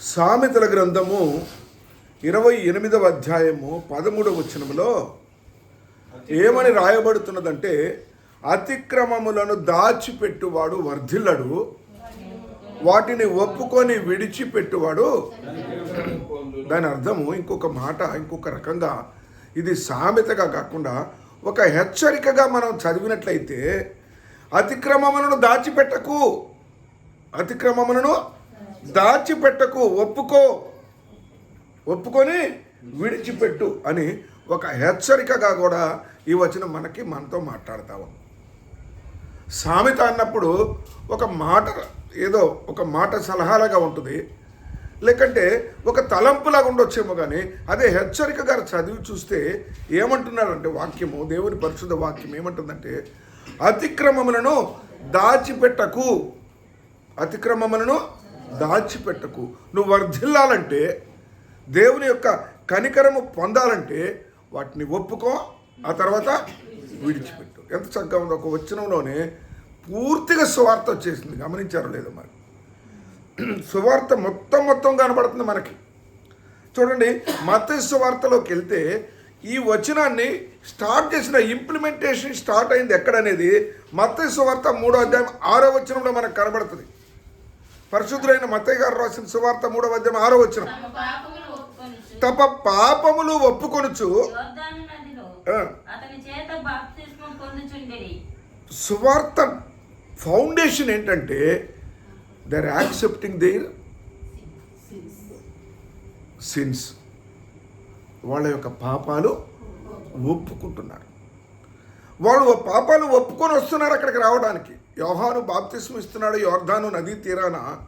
సామెతల గ్రంథము ఇరవై ఎనిమిదవ అధ్యాయము పదమూడవ వచనంలో ఏమని రాయబడుతున్నదంటే అతిక్రమములను దాచిపెట్టువాడు వర్ధిల్లడు వాటిని ఒప్పుకొని విడిచిపెట్టువాడు దాని అర్థము ఇంకొక మాట ఇంకొక రకంగా ఇది సామెతగా కాకుండా ఒక హెచ్చరికగా మనం చదివినట్లయితే అతిక్రమములను దాచిపెట్టకు. అతిక్రమములను దాచిపెట్టకు ఒప్పుకో. ఒప్పుకొని విడిచిపెట్టు అని ఒక హెచ్చరికగా కూడా ఈ వచనం మనకి మనతో మాట్లాడతాము సామెత అన్నప్పుడు ఒక మాట ఏదో ఒక మాట సలహాలాగా ఉంటుంది. లేకంటే ఒక తలంపులాగా ఉండొచ్చేమో కానీ అదే హెచ్చరిక గారు చదివి చూస్తే ఏమంటున్నారంటే వాక్యము దేవుని పరిశుద్ధ వాక్యం ఏమంటుందంటే అతిక్రమములను దాచిపెట్టకు. అతిక్రమములను దాచిపెట్టకు. నువ్వు వర్ధిల్లాలంటే దేవుని యొక్క కనికరము పొందాలంటే వాటిని ఒప్పుకో ఆ తర్వాత విడిచిపెట్టు. ఎంత చక్కగా ఉందో ఒక వచనంలోనే పూర్తిగా సువార్త వచ్చేసింది. గమనించారో లేదో మరి. సువార్త మొత్తం మొత్తం కనబడుతుంది మనకి. చూడండి మత సువార్తలోకి వెళ్తే ఈ వచనాన్ని స్టార్ట్ చేసిన ఇంప్లిమెంటేషన్ స్టార్ట్ అయింది ఎక్కడనేది? మత సువార్త మూడో అధ్యాయం ఆరో వచనంలో మనకు కనబడుతుంది. పరిశుద్ధులైన మత్తయ్య గారు రాసిన సువార్త మూడో అధ్యాయం ఆరో వచనం. తమ పాపములు ఒప్పుకొనుచు. సువార్త ఫౌండేషన్ ఏంటంటే they are accepting their sins వాళ్ళ యొక్క పాపాలు ఒప్పుకుంటున్నారు. వాళ్ళు పాపాలు ఒప్పుకొని వస్తున్నారు అక్కడికి రావడానికి. యోహాను బాప్తిస్మ ఇస్తున్నాడు యోర్ధాను నదీ తీరాన.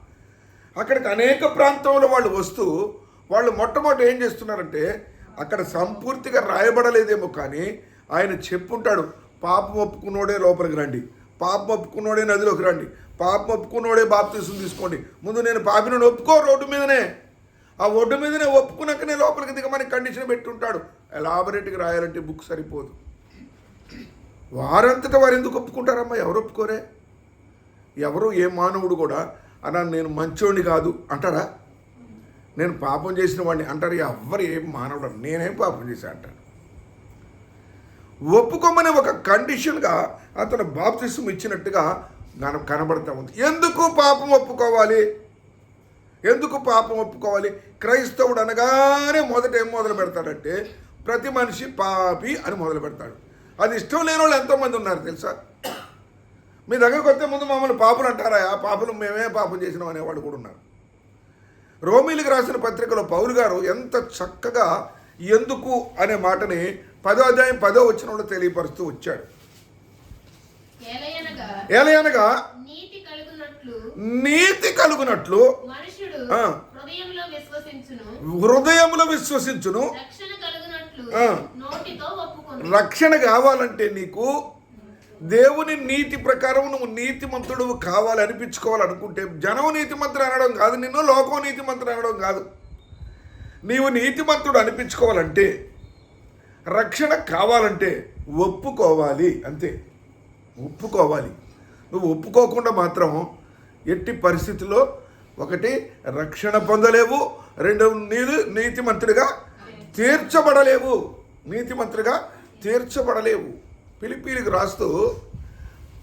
అక్కడికి అనేక ప్రాంతంలో వాళ్ళు వస్తూ వాళ్ళు మొట్టమొదటి ఏం చేస్తున్నారంటే అక్కడ సంపూర్తిగా రాయబడలేదేమో కానీ ఆయన చెప్పుంటాడు పాపం ఒప్పుకున్నోడే లోపలికి రండి. పాపం ఒప్పుకున్నోడే నదిలోకి రండి. పాపం ఒప్పుకున్నోడే బాప్తీసం తీసుకోండి. ముందు నేను పాపిని ఒప్పుకో రోడ్డు మీదనే. ఆ ఒడ్డు మీదనే ఒప్పుకున్నాకనే లోపలికి దిగమని కండిషన్ పెట్టుంటాడు. ఎలాబరేట్గా రాయాలంటే బుక్ సరిపోదు. వారంతటా వారు ఎందుకు ఒప్పుకుంటారమ్మా? ఎవరు ఒప్పుకోరే? ఎవరు ఏ మానవుడు కూడా అన్నా నేను మంచోడిని కాదు అంటారా? నేను పాపం చేసిన వాడిని అంటారు. ఎవ్వరు ఏం మానవుడు నేనేం పాపం చేశా అంటాను ఒప్పుకోమని ఒక కండిషన్గా అతను బాప్తిసం ఇచ్చినట్టుగా మనం కనబడతా ఉంది. ఎందుకు పాపం ఒప్పుకోవాలి? ఎందుకు పాపం ఒప్పుకోవాలి? క్రైస్తవుడు అనగానే మొదట ఏం మొదలు పెడతాడంటే ప్రతి మనిషి పాపి అని మొదలు పెడతాడు. అది ఇష్టం లేని వాళ్ళు ఎంతోమంది ఉన్నారు తెలుసా? మీ దగ్గరకు వస్తే ముందు మమ్మల్ని పాపులు అంటారా? ఆ పాపులు మేమే పాపం చేసినాం అనేవాడు కూడా ఉన్నారు. రోమిలికి రాసిన పత్రికలో పౌలు గారు ఎంత చక్కగా ఎందుకు అనే మాటని పదో అధ్యాయం పదో వచ్చినప్పుడు తెలియపరుస్తూ వచ్చాడు. ఏలయనగా నీతి కలుగునట్లు నీతి. హృదయంలో విశ్వసించును. రక్షణ కావాలంటే నీకు దేవుని నీతి ప్రకారం నువ్వు నీతిమంతుడు కావాలి అనిపించుకోవాలనుకుంటే జనం నీతిమంతుడు అనడం కాదు నిన్ను లోకం నీతిమంతుడు అనడం కాదు. నీవు నీతిమంతుడు అనిపించుకోవాలంటే రక్షణ కావాలంటే ఒప్పుకోవాలి అంతే. ఒప్పుకోవాలి. నువ్వు ఒప్పుకోకుండా మాత్రం ఎట్టి పరిస్థితుల్లో ఒకటి రక్షణ పొందలేవు. రెండు నీళ్ళు నీతిమంతుడిగా తీర్చబడలేవు. నీతిమంతుడిగా తీర్చబడలేవు. పిలిపీలకు రాస్తూ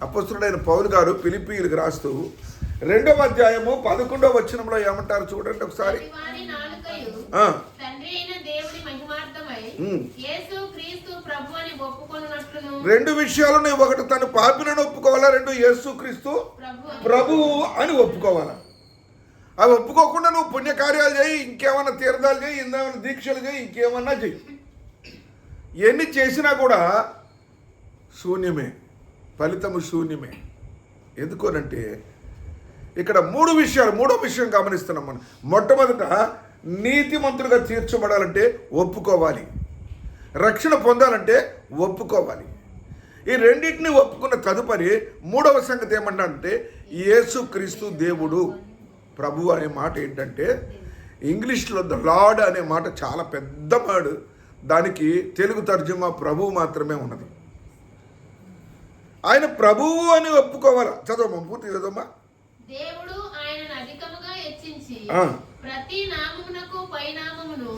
అపస్తుడైన పౌలు గారు పిలిపీలకు రాస్తూ రెండవ అధ్యాయము పదకొండవ వచనంలో ఏమంటారు చూడండి ఒకసారి. యేసు క్రీస్తు రెండు విషయాలను ఒకటి తను పాపిలను ఒప్పుకోవాలా? రెండు యేసుక్రీస్తు ప్రభు అని. ప్రభువు అని ఒప్పుకోవాలి? అవి ఒప్పుకోకుండా నువ్వు పుణ్యకార్యాలు చేయి ఇంకేమన్నా తీర్థాలు చేయి ఇంకేమన్నా దీక్షలు చేయి ఇంకేమన్నా చేయి. ఎన్ని చేసినా కూడా శూన్యమే ఫలితము శూన్యమే. ఎందుకోనంటే ఇక్కడ మూడు విషయాలు మూడో విషయం గమనిస్తున్నాం మనం. మొట్టమొదట నీతిమంతులుగా తీర్చబడాలంటే ఒప్పుకోవాలి. రక్షణ పొందాలంటే ఒప్పుకోవాలి. ఈ రెండింటిని ఒప్పుకున్న తదుపరి మూడవ సంగతి ఏమంటే యేసు యేసుక్రీస్తు దేవుడు. ప్రభు అనే మాట ఏంటంటే ఇంగ్లీష్లో ద లార్డ్ అనే మాట చాలా పెద్ద వర్డ్. దానికి తెలుగు తర్జుమా ప్రభువు మాత్రమే ఉన్నది. ఆయన ప్రభువు అని ఒప్పుకోవాలా? చదవమ్మా పూర్తి చదవమ్మా దేవుడు ఆయనను అధికముగా హెచ్చించి. ప్రతి నామమునకు పైనామమును.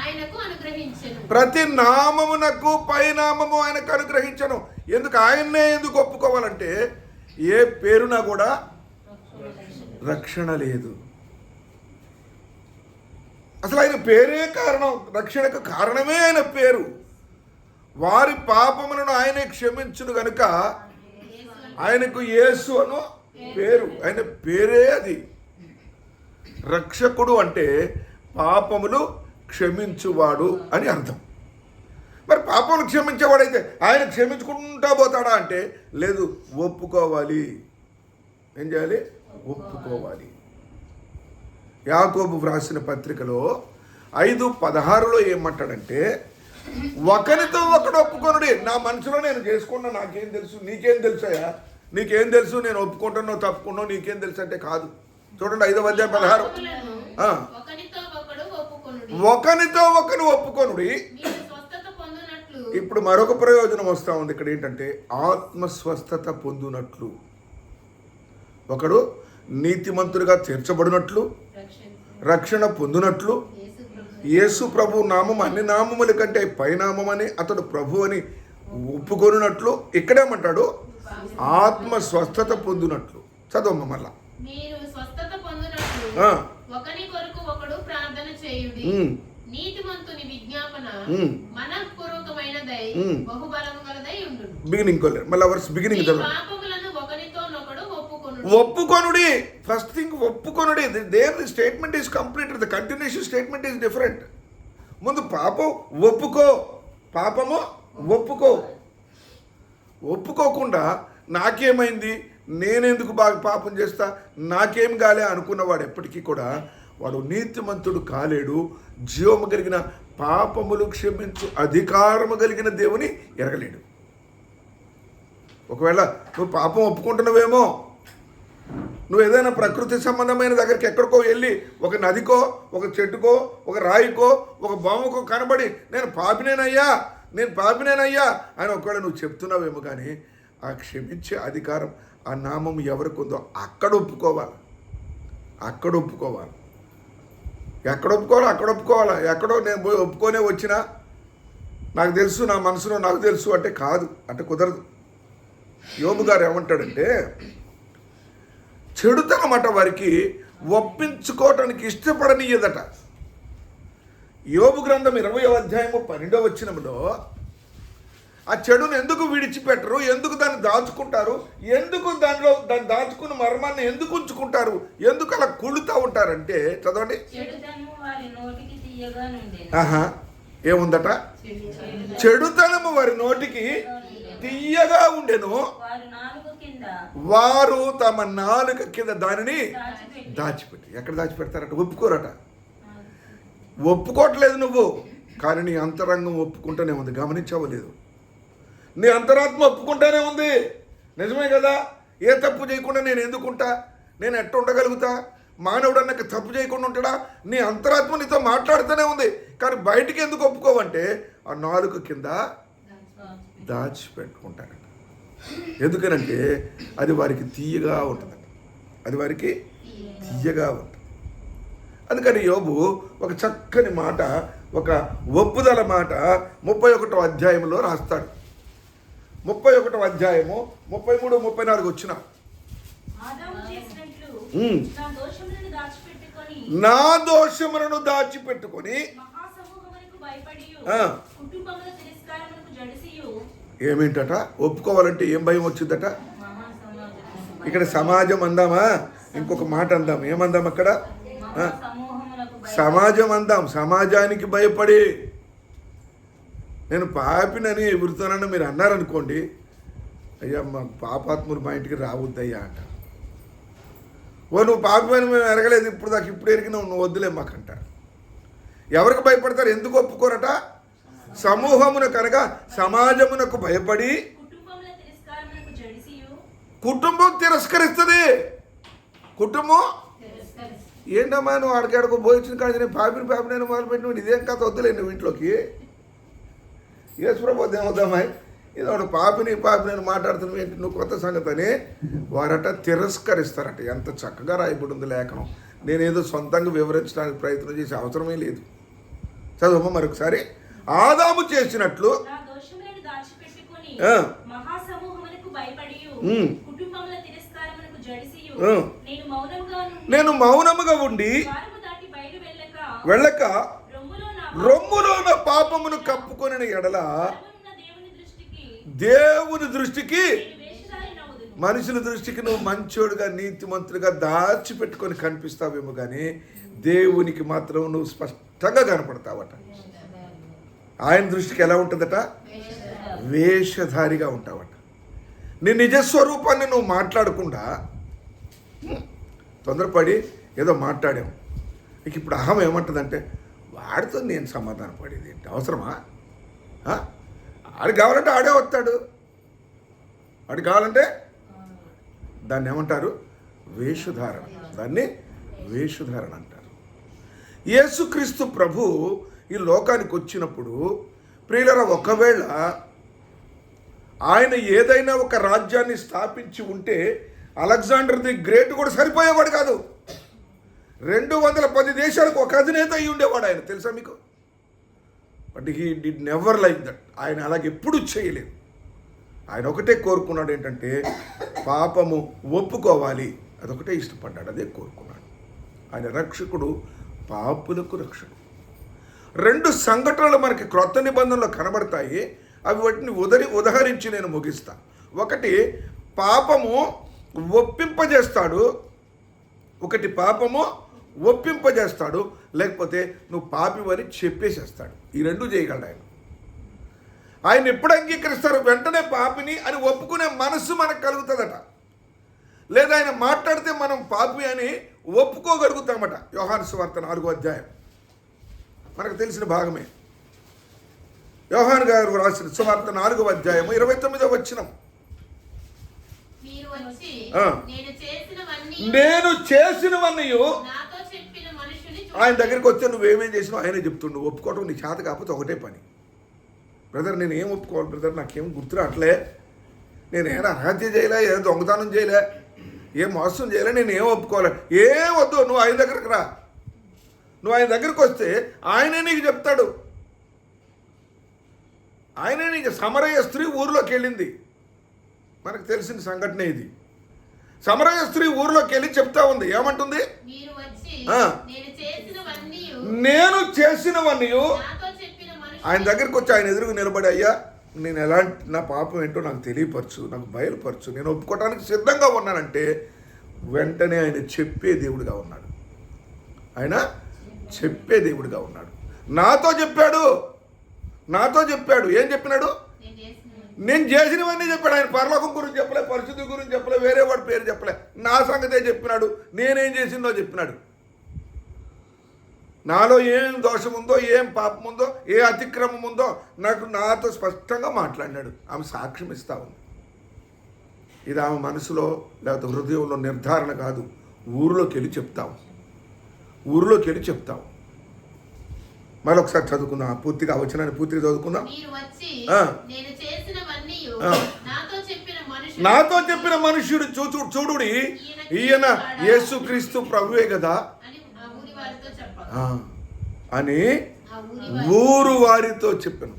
ఆయనకు అనుగ్రహించెను ప్రతి నామమునకు పైనామము ఆయనకు అనుగ్రహించను ఎందుకు ఆయన్నే ఎందుకు ఒప్పుకోవాలంటే ఏ పేరునా కూడా రక్షణ లేదు అసలు ఆయన పేరే కారణం రక్షణకు కారణమే ఆయన పేరు వారి పాపములను ఆయనే క్షమించును గనుక ఆయనకు యేసు అను పేరు ఆయన పేరే అది. రక్షకుడు అంటే పాపములు క్షమించువాడు అని అర్థం. మరి పాపములు క్షమించేవాడైతే ఆయన క్షమించుకుంటా పోతాడా అంటే లేదు ఒప్పుకోవాలి. ఏం చేయాలి? ఒప్పుకోవాలి. యాకోబు వ్రాసిన పత్రికలో ఐదు పదహారులో ఏమంటాడంటే ఒకరితో ఒకడు ఒప్పుకొనుడి. నా మనసులో నేను చేసుకున్నా నాకేం తెలుసు నీకేం తెలుసాయా నీకేం తెలుసు? నేను ఒప్పుకుంటున్నావు తప్పుకున్నావు నీకేం తెలుసు అంటే కాదు. చూడండి ఐదవ అధ్యాయం పదహారు. ఒకనితో ఒకరు ఒప్పుకొనుడి. ఇప్పుడు మరొక ప్రయోజనం వస్తూ ఉంది ఇక్కడ ఏంటంటే ఆత్మ స్వస్థత పొందునట్లు. ఒకడు నీతిమంతుడిగా తీర్చబడినట్లు రక్షణ పొందినట్లు. యేసు ప్రభు నామం అన్ని నామముల కంటే పైనామం అని అతడు ప్రభు అని ఒప్పుకొనున్నట్లు. ఇక్కడేమంటాడు? ఆత్మ స్వస్థత పొందినట్లు. చదవమ్మ మళ్ళా. మీరు స్వస్థత పొందినట్లు. ఒకని కొరకు ఒకడు ప్రార్థన చేయుడి. నీతిమంతుని విజ్ఞాపన గలదై ఉండును. బిగినింగ్ కొలే. మళ్ళీ వర్స్ బిగినింగ్ చదవండి పాపములను ఒకనితోనొకడు ఒప్పుకొనుడి. ఒప్పుకొనుడి. First thing ఒప్పుకొనుడి. There the statement is complete the continuation statement is different ముందు పాపం ఒప్పుకో. పాపము ఒప్పుకో. ఒప్పుకోకుండా నాకేమైంది? నేనెందుకు బాగా పాపం చేస్తా? నాకేం కాలే అనుకున్నవాడు ఎప్పటికీ కూడా వాడు నీతిమంతుడు కాలేడు. జీవము కలిగిన పాపములు క్షమించు అధికారము కలిగిన దేవుని ఎరగలేడు. ఒకవేళ నువ్వు పాపం ఒప్పుకుంటున్నావేమో నువ్వు ఏదైనా ప్రకృతి సంబంధమైన దగ్గరికి ఎక్కడికో వెళ్ళి ఒక నదికో ఒక చెట్టుకో ఒక రాయికో ఒక బొమ్మకో కనబడి నేను పాపినేనయ్యా నేను పాపినేనయ్యా అని ఒకవేళ నువ్వు చెప్తున్నావేమో కానీ ఆ క్షమించే అధికారం ఆ నామం ఎవరికి ఉందో అక్కడ ఒప్పుకోవాలి. అక్కడ ఒప్పుకోవాలి. ఎక్కడ ఒప్పుకోవాలి అక్కడ ఒప్పుకోవాలా. ఎక్కడో నేను పోయి ఒప్పుకోనే వచ్చినా నాకు తెలుసు నా మనసులో నాకు తెలుసు అంటే కాదు అంటే కుదరదు. యోబు గారు ఏమంటాడంటే చెడుతనమాట వారికి ఒప్పించుకోవటానికి ఇష్టపడనీయదట. యోబు గ్రంథం ఇరవై అధ్యాయము పన్నెండో వచ్చినములో ఆ చెడును ఎందుకు విడిచిపెట్టరు? ఎందుకు దాన్ని దాచుకుంటారు? ఎందుకు దానిలో దాన్ని దాచుకున్న మర్మాన్ని ఎందుకు ఉంచుకుంటారు? ఎందుకు అలా కుళ్ళుతూ ఉంటారంటే చదవండి. ఆహా ఏముందట? చెడుతనము వారి నోటికి తీయగా ఉండెను. వారు తమ నాలుక కింద దానిని దాచిపెట్టి. ఎక్కడ దాచిపెడతారట? ఒప్పుకోరట. ఒప్పుకోవట్లేదు నువ్వు. కానీ నీ అంతరంగం ఒప్పుకుంటూనే ఉంది. గమనించావో లేదు. నీ అంతరాత్మ ఒప్పుకుంటానే ఉంది. నిజమే కదా? ఏ తప్పు చేయకుండా నేను ఎందుకుంటా? నేను ఎట్ట ఉండగలుగుతా మానవుడు అన్నకు తప్పు చేయకుండా ఉంటాడా? నీ అంతరాత్మ నీతో మాట్లాడుతూనే ఉంది. కానీ బయటికి ఎందుకు ఒప్పుకోవంటే ఆ నాలుగు కింద దాచిపెట్టుకుంటారట ఎందుకనంటే అది వారికి తీయగా ఉంటుందట. అది వారికి తీయగా ఉంటుంది అందుకని యోబు ఒక చక్కని మాట ఒక ఒప్పుదల మాట ముప్పై ఒకటో అధ్యాయంలో రాస్తాడు. ముప్పై ఒకటో అధ్యాయము ముప్పై మూడు ముప్పై నాలుగు వచ్చిన. నా దోషములను దాచిపెట్టుకొని ఏమేంటట? ఒప్పుకోవాలంటే ఏం భయం వచ్చిందట? ఇక్కడ సమాజం అందామా? ఇంకొక మాట అందాం. ఏమందాం అక్కడ? సమాజం అందాం. సమాజానికి భయపడి. నేను పాపినని ఎగురుతానని మీరు అన్నారనుకోండి అయ్యా మా పాపాత్ములు మా ఇంటికి రావద్దయ్యా అంట. ఓ నువ్వు పాపమని మేము ఎరగలేదు ఇప్పుడు దాకా ఇప్పుడు ఎరిగినావు నువ్వు వద్దులే మాకంట. ఎవరికి భయపడతారు? ఎందుకు ఒప్పుకోరట? సమూహమున కనుక సమాజమునకు భయపడి కుటుంబం తిరస్కరిస్తుంది. కుటుంబం ఏంటమ్మా నువ్వు ఆడికాడకు పోయించిన కాదు నేను పాపిని పాపిని మొదలుపెట్టిన ఇదేం కథ వద్దులే నువ్వు ఇంట్లోకి? యేసుప్రభు ఇది వాడు పాపిని పాపిని మాట్లాడుతున్నావు ఏంటి? నువ్వు కొత్త సంగతి అని వారట తిరస్కరిస్తారట. ఎంత చక్కగా రాయబడి ఉంది లేఖనం. నేనేదో సొంతంగా వివరించడానికి ప్రయత్నం చేసే అవసరమే లేదు. చదువు మరొకసారి. ఆదాము చేసినట్లు. కుటుంబముల తిరస్కారమునకు. నేను మౌనముగా ఉండి వెళ్ళక రొమ్ములో నా ఉన్న పాపమును కప్పుకొనిన ఎడల దేవుని దృష్టికి. మనుషుల దృష్టికి నువ్వు మంచోడుగా నీతిమంతుడిగా దాచిపెట్టుకొని కనిపిస్తావేమో కానీ దేవునికి మాత్రం నువ్వు స్పష్టంగా కనపడతావట. ఆయన దృష్టికి ఎలా ఉంటుందట? వేషధారిగా ఉంటావట. నీ నిజస్వరూపాన్ని నువ్వు మాట్లాడకుండా తొందరపడి ఏదో మాట్లాడాము ఇక ఇప్పుడు అహం ఏమంటుందంటే వాడితో నేను సమాధానం పడేది ఏంటి? అవసరమా? ఆడు కావాలంటే ఆడే వస్తాడు. వాడు కావాలంటే దాన్ని ఏమంటారు? వేషధారణ. దాన్ని వేషధారణ అంటారు. యేసుక్రీస్తు ప్రభు ఈ లోకానికి వచ్చినప్పుడు ప్రియులర ఒకవేళ ఆయన ఏదైనా ఒక రాజ్యాన్ని స్థాపించి ఉంటే అలెగ్జాండర్ ది గ్రేట్ కూడా సరిపోయేవాడు కాదు. రెండు వందల పది దేశాలకు ఒక అధినేత అయి ఉండేవాడు ఆయన తెలుసా మీకు? But he did never like that ఆయన అలాగ ఎప్పుడు చేయలేదు. ఆయన ఒకటే కోరుకున్నాడు ఏంటంటే పాపము ఒప్పుకోవాలి. అదొకటే ఇష్టపడ్డాడు అదే కోరుకున్నాడు. ఆయన రక్షకుడు పాపులకు రక్షకుడు. రెండు సంఘటనలు మనకి క్రొత్త నిబంధనలో కనబడతాయి. అవి వాటిని ఉదరి ఉదహరించి నేను ముగిస్తా. ఒకటి పాపము ఒప్పింపజేస్తాడు. ఒకటి పాపము ఒప్పింపజేస్తాడు. లేకపోతే నువ్వు పాపివని చెప్పేసేస్తాడు. ఈ రెండు చేయగలడు ఆయన. ఆయన ఎప్పుడు అంగీకరిస్తారు వెంటనే పాపిని అని ఒప్పుకునే మనస్సు మనకు కలుగుతుందట. లేదా ఆయన మాట్లాడితే మనం పాపి అని ఒప్పుకోగలుగుతామట. యోహాను సువార్త నాలుగో అధ్యాయం. మనకు తెలిసిన భాగమే. యోహాన్ గారు రాసిన సువార్త నాలుగో అధ్యాయము ఇరవై తొమ్మిదో వచ్చినం నేను చేసినవన్నీ ఆయన దగ్గరికి వస్తే నువ్వేమేం చేసినావు ఆయనే చెప్తుండు. ఒప్పుకోవటం నీ చేత కాకపోతే ఒకటే పని. బ్రదర్ నేను ఏం ఒప్పుకోవాలి బ్రదర్? నాకేం గుర్తు రావట్లే. నేను ఏం అర్హత్య చేయలే ఏ దొంగతనం చేయలే ఏ మోసం చేయలే నేను ఏం ఒప్పుకోలే ఏం వద్దు నువ్వు ఆయన దగ్గరికి రా. నువ్వు ఆయన దగ్గరికి వస్తే ఆయనే నీకు చెప్తాడు. ఆయనే నీకు సమరయ్య స్త్రీ ఊరిలోకి వెళ్ళింది. మనకు తెలిసిన సంఘటన ఇది. సమరయ్య స్త్రీ ఊరిలోకి వెళ్ళి చెప్తా ఉంది. ఏమంటుంది. నేను చేసినవన్నీ ఆయన దగ్గరికి వచ్చి ఆయన ఎదురుకు నిలబడి అయ్యా నేను ఎలాంటి నా పాపం ఏంటో నాకు తెలియపరచు నాకు బయలుపరచు. నేను ఒప్పుకోవడానికి సిద్ధంగా ఉన్నానంటే వెంటనే ఆయన చెప్పే దేవుడిగా ఉన్నాడు. ఆయన చెప్పే దేవుడిగా ఉన్నాడు. నాతో చెప్పాడు. నాతో చెప్పాడు. ఏం చెప్పినాడు? నేను చేసినవన్నీ నేను చేసినవన్నీ చెప్పాడు. ఆయన పరలోకం గురించి చెప్పలే పరిస్థితి గురించి చెప్పలే వేరే వాడి పేరు చెప్పలే. నా సంగతే చెప్పినాడు. నేనేం చేసిందో చెప్పినాడు. నాలో ఏం దోషం ఉందో ఏం పాపం ఉందో ఏ అతిక్రమం ఉందో నాకు నాతో స్పష్టంగా మాట్లాడినాడు. ఆమె సాక్ష్యం ఇస్తా ఉంది. ఇది ఆమె మనసులో లేకపోతే హృదయంలో నిర్ధారణ కాదు. ఊరిలోకి వెళ్ళి చెప్తావు ఊరిలోకి వెళ్ళి చెప్తావు మరొకసారి చదువుకుందాం. పూర్తిగా వచ్చినాన్ని పూర్తిగా చదువుకుందాం మీరు వచ్చి ఆ. నేను చేసినవన్నీ ఆ. నాతో చెప్పిన మనుష్యుడు చూచు చూడుడి. ఈయన యేసుక్రీస్తు ప్రభువే కదా. అని ఊరు వారితో చెప్పాను.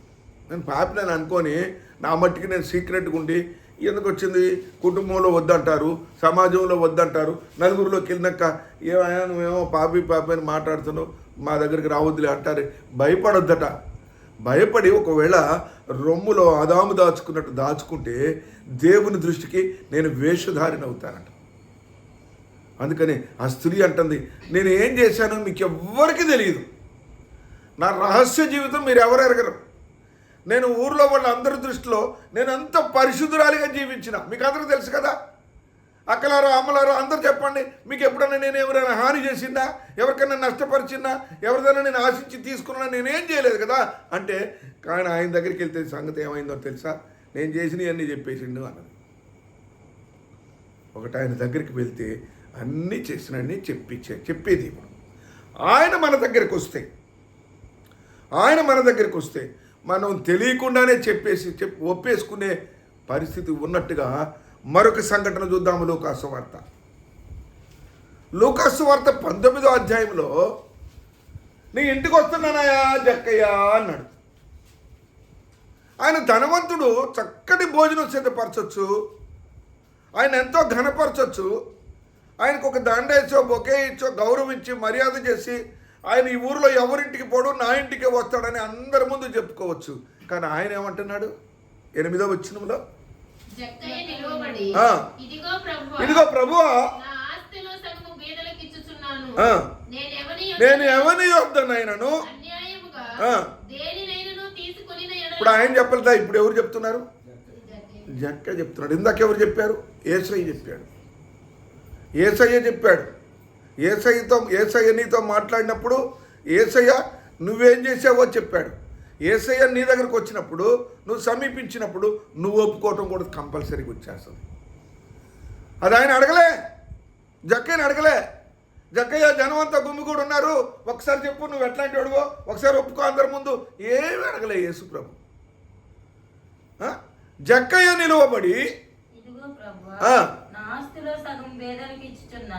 నేను పాపినని అనుకొని నా మట్టికి నేను సీక్రెట్గా ఉండి ఎందుకు వచ్చింది? కుటుంబంలో వద్దంటారు సమాజంలో వద్దంటారు నలుగురిలోకి వెళ్ళినాక ఏమైనా నువ్వేమో పాపి పాపి అని మాట్లాడుతున్నావు మా దగ్గరికి రావద్దులే అంటారు. భయపడొద్దట. భయపడి ఒకవేళ రొమ్ములో ఆదాము దాచుకున్నట్టు దాచుకుంటే దేవుని దృష్టికి నేను వేషధారిని అవుతానంట. అందుకని ఆ స్త్రీ అంటుంది నేను ఏం చేశానో మీకు ఎవ్వరికీ తెలియదు నా రహస్య జీవితం మీరు ఎవరు ఎరగరు నేను ఊర్లో వాళ్ళ అందరి దృష్టిలో నేను అంత పరిశుద్ధురాలిగా జీవించిన. మీకు అందరూ తెలుసు కదా? అక్కలారో అమ్మలారో అందరు చెప్పండి. మీకు ఎప్పుడైనా నేను ఎవరైనా హాని చేసిందా? ఎవరికైనా నష్టపరిచిందా? ఎవరిదైనా నేను ఆశించి తీసుకున్నా నేనేం చేయలేదు కదా? అంటే కానీ ఆయన దగ్గరికి వెళ్తే సంగతి ఏమైందో తెలుసా? నేను చేసినవన్నీ చెప్పేసిండు అన్నది. ఒకటి ఆయన దగ్గరికి వెళ్తే అన్నీ చేసినన్ని చెప్పించే చెప్పేది ఇప్పుడు. ఆయన మన దగ్గరికి వస్తే ఆయన మన దగ్గరికి వస్తే మనం తెలియకుండానే చెప్పేసి చెప్ ఒప్పేసుకునే పరిస్థితి ఉన్నట్టుగా మరొక సంఘటన చూద్దాము లోకాసు వార్త. లూకాసు వార్త పంతొమ్మిదో అధ్యాయంలో నీ ఇంటికి వస్తున్నానయా జక్కయ్య అన్నాడు. ఆయన ధనవంతుడు చక్కటి భోజనం సిద్ధపరచొచ్చు. ఆయన ఎంతో ఘనపరచొచ్చు. ఆయనకు ఒక దండేసో బొకే ఇచ్చో గౌరవించి మర్యాద చేసి ఆయన ఈ ఊరిలో ఎవరింటికి పోడు నా ఇంటికే వస్తాడని అందరి ముందు చెప్పుకోవచ్చు. కానీ ఆయన ఏమంటున్నాడు? ఎనిమిదో వచ్చినంలో ఇదిగో ప్రభు ప్రభువా. నేను ఎవని యొద్దనైనను? ఇప్పుడు ఆయన చెప్పలేదా? ఇప్పుడు ఎవరు చెప్తున్నారు? జక్క చెప్తున్నాడు. ఇందాక ఎవరు చెప్పారు? ఏసయ్య చెప్పాడు. ఏసయ్య చెప్పాడు. ఏసయ్యతో ఏసయ్య నీతో మాట్లాడినప్పుడు ఏసయ్య నువ్వేం చేసావో చెప్పాడు. ఏసయ్య నీ దగ్గరకు వచ్చినప్పుడు నువ్వు సమీపించినప్పుడు నువ్వు ఒప్పుకోవటం కూడా కంపల్సరీగా వచ్చేస్తుంది. అది ఆయన అడగలే. జక్కయ్యని అడగలే. జక్కయ్య జనం అంతా గుమ్మి కూడా ఉన్నారు. ఒకసారి చెప్పు నువ్వు ఎట్లాంటి వాడువో? ఒకసారి ఒప్పుకో అందరి ముందు. ఏమీ అడగలే యేసు ప్రభు? జక్కయ్య నిలువబడి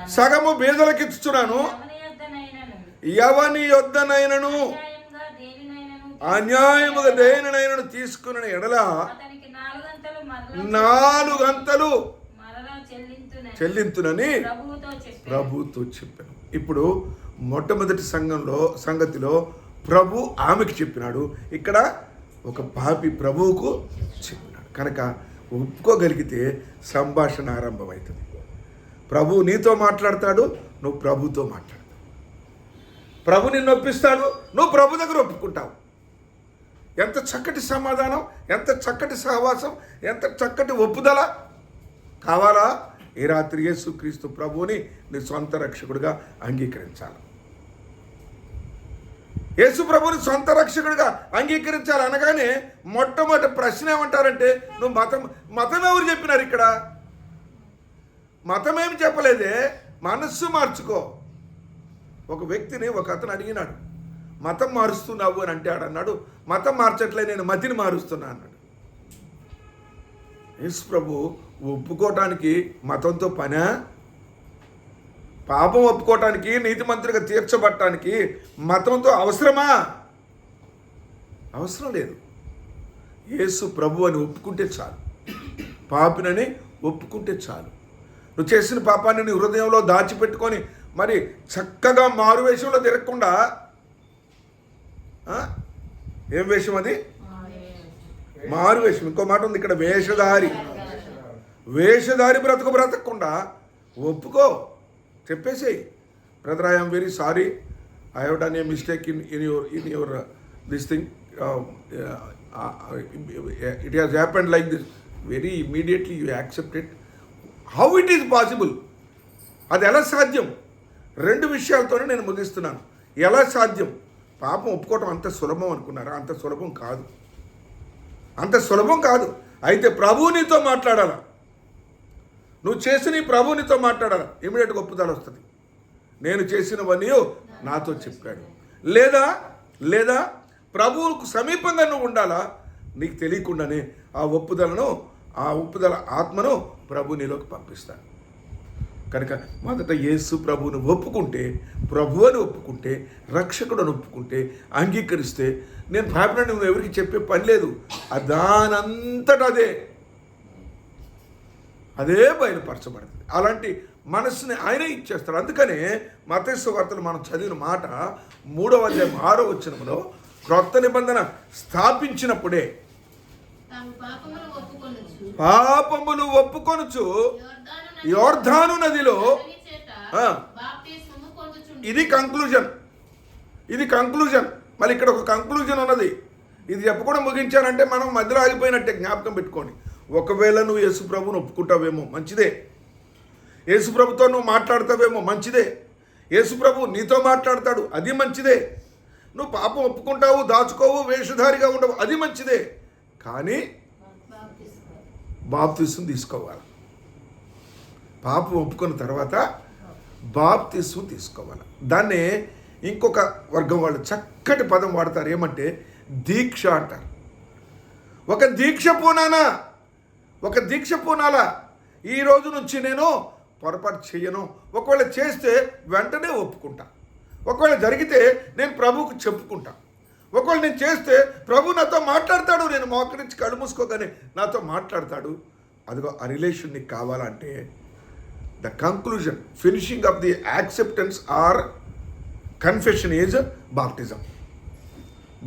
సగము బీదలకు ఇచ్చుచున్నాను. ఎవని యొద్దనైనను ఎవని యొద్దనైనను అన్యాయంగా దేనినైనను అన్యాయముగా దేనినైనను తీసుకున్న ఎడల అతనికి నాలుగంతలు చెల్లింతునని ప్రభుతో చెప్పాను. ఇప్పుడు మొట్టమొదటి సంఘంలో సంగతిలో ప్రభు ఆమెకి చెప్పినాడు. ఇక్కడ ఒక పాపి ప్రభువుకు చెప్పినాడు. కనుక ఒప్పుకోగలిగితే సంభాషణ ఆరంభమవుతుంది. ప్రభు నీతో మాట్లాడతాడు నువ్వు ప్రభుతో మాట్లాడతావు. ప్రభు నిన్ను ఒప్పిస్తాడు నువ్వు ప్రభు దగ్గర ఒప్పుకుంటావు. ఎంత చక్కటి సమాధానం ఎంత చక్కటి సహవాసం ఎంత చక్కటి ఒప్పుదల కావాలా? ఈ రాత్రి యేసుక్రీస్తు ప్రభువుని నీ సొంత రక్షకుడిగా అంగీకరించాలి. యేసు ప్రభుని సొంత రక్షకుడిగా అంగీకరించాలి అనగానే మొట్టమొదటి ప్రశ్న ఏమంటారంటే నువ్వు మతం మతం ఎవరు చెప్పినారు ఇక్కడ? మతం ఏమి చెప్పలేదే మనస్సు మార్చుకో. ఒక వ్యక్తిని ఒక అతను అడిగినాడు. మతం మారుస్తున్నావు అని అంటే ఆడన్నాడు మతం మార్చట్లే నేను మతిని మారుస్తున్నా అన్నాడు. యేసు ప్రభు ఒప్పుకోవటానికి మతంతో పనా? పాపం ఒప్పుకోవటానికి నీతిమంతుడిగా తీర్చబట్టడానికి మతంతో అవసరమా? అవసరం లేదు. యేసు ప్రభు అని ఒప్పుకుంటే చాలు. పాపినని ఒప్పుకుంటే చాలు. నువ్వు చేసిన పాపాన్ని నీ హృదయంలో దాచిపెట్టుకొని మరి చక్కగా మారువేషంలో తిరగకుండా ఏం వేషం అది? మారు వేషం. ఇంకో మాట ఉంది ఇక్కడ వేషధారి. వేషధారి బ్రతుకు బ్రతకకుండా ఒప్పుకో. చెప్పేసేయి. Brother I'm very sorry I have done a mistake in in your in your this thing it has happened like this very immediately you accept it how it is possible అది ఎలా సాధ్యం? రెండు విషయాలతోనే నేను ముగిస్తున్నాను ఎలా సాధ్యం? పాపం ఒప్పుకోవటం అంత సులభం అనుకున్నారా? అంత సులభం కాదు. అంత సులభం కాదు. అయితే ప్రభువు నీతో మాట్లాడాలా? నువ్వు చేసిన ఈ ప్రభువు నీతో మాట్లాడాలా? ఇమీడియట్గా ఒప్పుదల వస్తుంది. నేను చేసినవన్నీ నాతో చెప్పాడు. లేదా లేదా ప్రభువుకు సమీపంగా నువ్వు ఉండాలా? నీకు తెలియకుండానే ఆ ఒప్పుదలను ఆ ఒప్పుదల ఆత్మను ప్రభు నీలోకి పంపిస్తాడు. కనుక మొదట యేసు ప్రభువును ఒప్పుకుంటే ప్రభు అని ఒప్పుకుంటే రక్షకుడు అని ఒప్పుకుంటే అంగీకరిస్తే నేను పాపినని నువ్వు ఎవరికి చెప్పే పని లేదు. ఆ దానంతట అదే. అదే బయలుపరచబడుతుంది అలాంటి మనస్సుని ఆయనే ఇచ్చేస్తాడు. అందుకనే మతేశ్వ వార్తలు మనం చదివిన మాట మూడవ అధ్యాయం ఆరో వచ్చినప్పుడు క్రొత్త నిబంధన స్థాపించినప్పుడే పాపములు ఒప్పుకొనుచు. యోర్ధాను నదిలో ఇది కంక్లూజన్ ఇది కంక్లూజన్ మళ్ళీ ఇక్కడ ఒక కంక్లూజన్ ఉన్నది. ఇది చెప్పకుండా ముగించానంటే మనం మధ్యలో ఆగిపోయినట్టే జ్ఞాపకం పెట్టుకోండి. ఒకవేళ నువ్వు యేసు ప్రభుని ఒప్పుకుంటావేమో మంచిదే. యేసు ప్రభుతో నువ్వు మాట్లాడతావేమో మంచిదే. యేసు ప్రభు నీతో మాట్లాడతాడు అది మంచిదే. నువ్వు పాపం ఒప్పుకుంటావు దాచుకోవు వేషధారిగా ఉండవు అది మంచిదే. కానీ బాప్తిస్మము. బాప్తిసం తీసుకోవాలి. పాపం ఒప్పుకున్న తర్వాత బాప్తిసం తీసుకోవాలి. దాన్నే ఇంకొక వర్గం వాళ్ళు చక్కటి పదం వాడతారు. ఏమంటే దీక్ష అంటారు. ఒక దీక్ష పూనానా? ఒక దీక్ష పూనాలా? ఈ రోజు నుంచి నేను పొరపాటు చేయను. ఒకవేళ చేస్తే వెంటనే ఒప్పుకుంటా. ఒకవేళ జరిగితే నేను ప్రభువుకు చెప్పుకుంటా. ఒకవేళ నేను చేస్తే ప్రభు నాతో మాట్లాడతాడు నేను మోకరించి కళ్ళు మూసుకోగానే నాతో మాట్లాడతాడు. అదిగో ఆ రిలేషన్ నీకు కావాలంటే the conclusion finishing of the acceptance or confession is baptism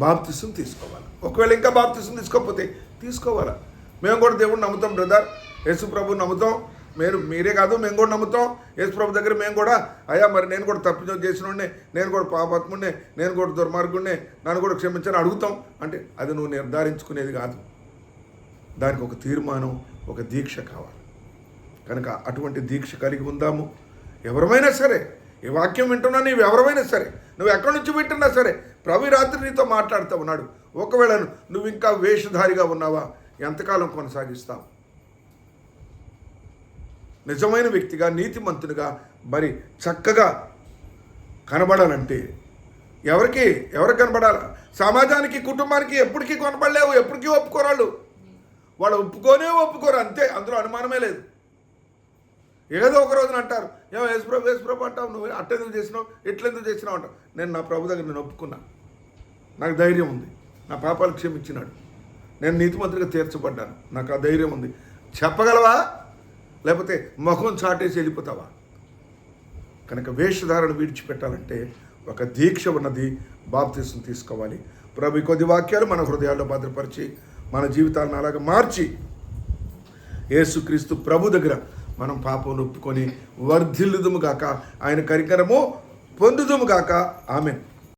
బాప్తిసం తీసుకోవాలి. ఒకవేళ ఇంకా బాప్తిసం తీసుకోకపోతే తీసుకోవాలా? మేము కూడా దేవుడిని నమ్ముతాం బ్రదర్ యేసు ప్రభు నమ్ముతాం. మీరు మీరే కాదు మేము కూడా నమ్ముతాం. యేసు ప్రభు దగ్గర మేము కూడా అయ్యా మరి నేను కూడా తప్పిదం చేసినోడిని నేను కూడా పాపాత్ముడిని నేను కూడా దుర్మార్గుడిని నన్ను కూడా క్షమించని అడుగుతాం. అంటే అది నువ్వు నిర్ధారించుకునేది కాదు. దానికి ఒక తీర్మానం ఒక దీక్ష కావాలి. కనుక అటువంటి దీక్ష కలిగి ఉందాము. ఎవరమైనా సరే ఈ వాక్యం వింటున్నా నీవు ఎవరమైనా సరే నువ్వు ఎక్కడి నుంచి వింటున్నా సరే ప్రభు రాత్రి నీతో మాట్లాడుతూ ఉన్నాడు. ఒకవేళ నువ్వు ఇంకా వేషధారిగా ఉన్నావా ఎంతకాలం కొనసాగిస్తావు? నిజమైన వ్యక్తిగా నీతిమంతునిగా మరి చక్కగా కనబడాలంటే ఎవరికి ఎవరికి కనబడాలి? సమాజానికి కుటుంబానికి ఎప్పటికీ కనబడలేవు ఎప్పటికీ ఒప్పుకోరాళ్ళు వాళ్ళు. ఒప్పుకోనే ఒప్పుకోరు అంతే. అందులో అనుమానమే లేదు. ఏదో ఒక రోజున అంటారు ఏమో యేసుప్రభు యేసుప్రభు అంటావు నువ్వు అట్టెందుకు చేసినావు ఎట్లెందుకు చేసినావు అంటావు నేను నా ప్రభు దగ్గర నేను ఒప్పుకున్నా. నాకు ధైర్యం ఉంది. నా పాపాలు క్షమించినాడు. నేను నీతిమంతుడిగా తీర్చబడ్డాను. నాకు ఆ ధైర్యం ఉంది. చెప్పగలవా? లేకపోతే ముఖం చాటేసి వెళ్ళిపోతావా? కనుక వేషధారణ విడిచిపెట్టాలంటే ఒక దీక్ష ఉన్నది బాప్తీసం తీసుకోవాలి. ప్రభు కొద్ది వాక్యాలు మన హృదయాల్లో భద్రపరిచి మన జీవితాలను అలాగ మార్చి యేసుక్రీస్తు ప్రభు దగ్గర మనం పాపం ఒప్పుకొని వర్ధిల్లుదుము గాక ఆయన కరికరము పొందుదుము గాక. ఆమె